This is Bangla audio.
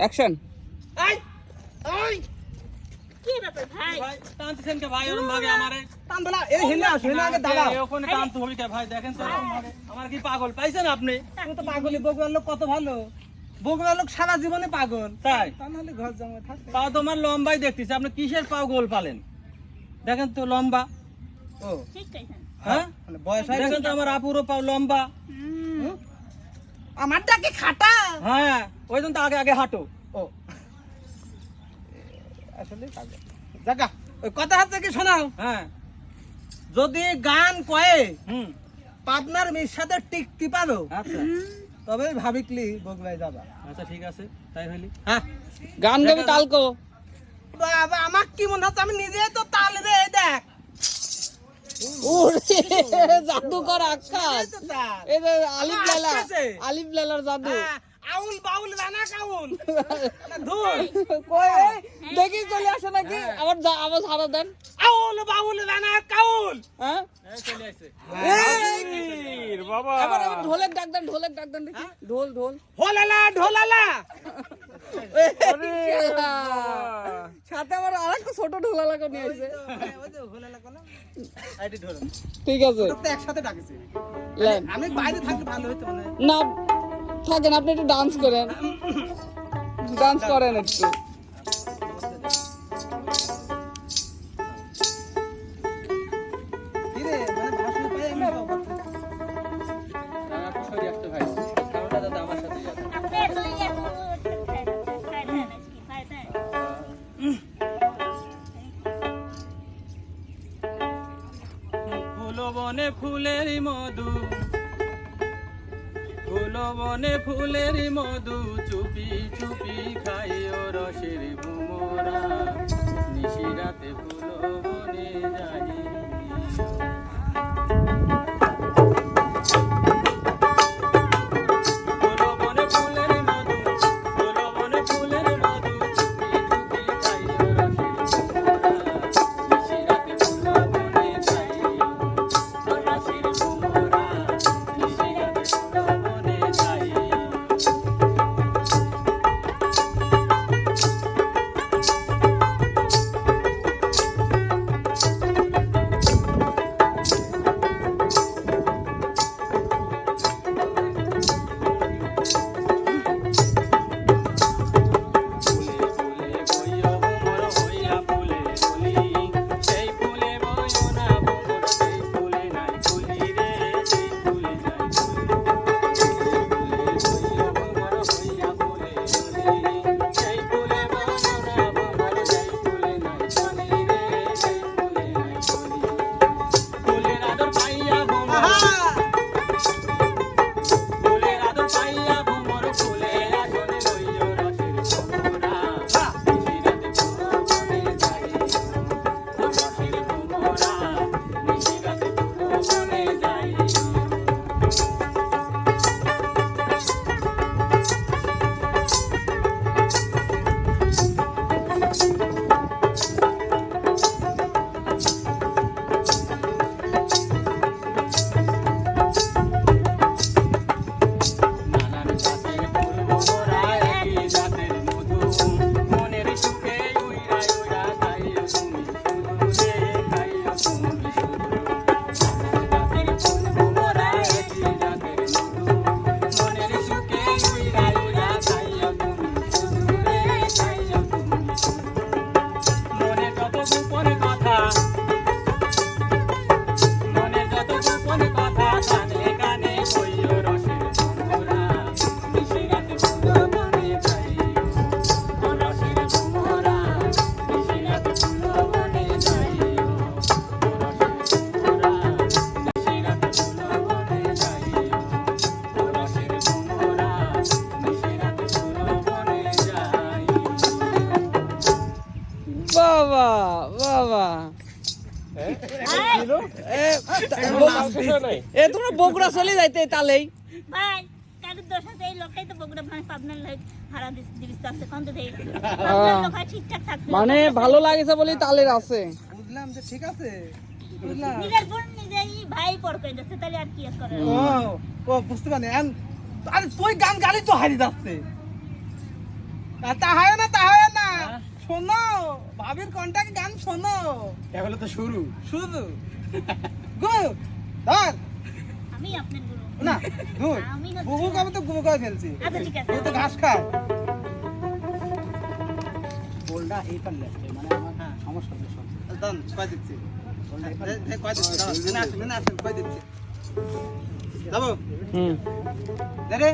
অ্যাকশন এই এই কি ব্যাপার ভাই? ভাই টানতেছেন কে ভাই? ওরম ভাগে আমারে। এই হেনে আসো হেনে আগে এই ওখানে টানতে হবে কে ভাই? দেখেন তো আমার কি পাগল? পাইছেন আপনি? তুমি তো পাগলি বগুড়ার লোক কত ভালো। বগুড়ার লোক সারা জীবনে পাগল। তাই? তা নাহলে ঘর জমে থাকবে তাও তোমার লম্বাই দেখতেছি। আপনি কিসের পাগল পালেন? দেখেন তো লম্বা। ও। ঠিক কইছেন হ্যাঁ? মানে বয়স হয়ে দেখেন তো আমার আপুরও পাও লম্বা। হুম আমারটা কি খাটা। হ্যাঁ ওই জন্য তো আগে আগে হাঁটো। ও। আসলে জাগা। ওই কথা হচ্ছে কি শোনাও? হ্যাঁ। যদি গান কয়ে হুম। পাবনার মেয়ের সাথে টিকতে পারো? আচ্ছা। তবে ভাবিকলি বগুড়ায় যাবা। আচ্ছা ঠিক আছে। তাই হইলি। হ্যাঁ। গান গাবি তালকো। বাবা আমার কি মনে হচ্ছে? আমি নিজেই তো তাল রে দেখ। জাদুকর আকাশ। আলিফ লালা। আলিফ লালার জাদু। হ্যাঁ, আউল বাউল রানা কাউল। ধুর। কই? দেখি চলে আসে নাকি? আবার আবার ছাড়া দেন। আউল বাউল রানা কাউল। হ্যাঁ? চলে বাবা। আবার আবার ঢোলের ডাক দেন ঢোলের ডাক দেন দেখি। ঢোল ঢোল। হোলালা ঢোলালা। সাথে আবার আরেকটা ছোট ঢোলা লাগা নিয়ে ঠিক আছে। একসাথে ডাকেছে। আমি বাইরে থাকলে ভালো হতো না থাকেন আপনি একটু ডান্স করেন। ডান্স করেন একটু। বনে ফুলের মধু। ফুল বনে ফুলের মধু চুপি চুপি খাই ও রসের ভুমরা। এ তোমরা বগুড়া চলে যাইতে তালেই ভাই কারোর দোষ আছে? এই লোকটাই তো বগুড়া পাবনার লোক হারা থাকতে। মানে ভালো লাগেছে বলেই তালের আছে। বুঝলাম যে ঠিক আছে। বুঝলাম। নিজের বোন নিজেই ভাই পর করে যাচ্ছে তাহলে আর কি করার? ও বুঝতে পারি আরে তুই গান গালি তো হারিয়ে যাচ্ছে। তা হয় না তা হয় শোনো ভাবির কন্টাক্ট গান শোনো। এগুলো তো শুরু। শুধু গুড ধর। আমি আপনার গুরু। না বুবু না। কবে তো গুবু করে ফেলছি? আচ্ছা ঠিক আছে। তো ঘাস খায়। বলটা এই পারলে মানে আমার সমস্যা হচ্ছে সব। দান কয় দিচ্ছি? কয় দিচ্ছি? মেনে আসেন আসেন কয় দিচ্ছি? যাব? হুম দে রে।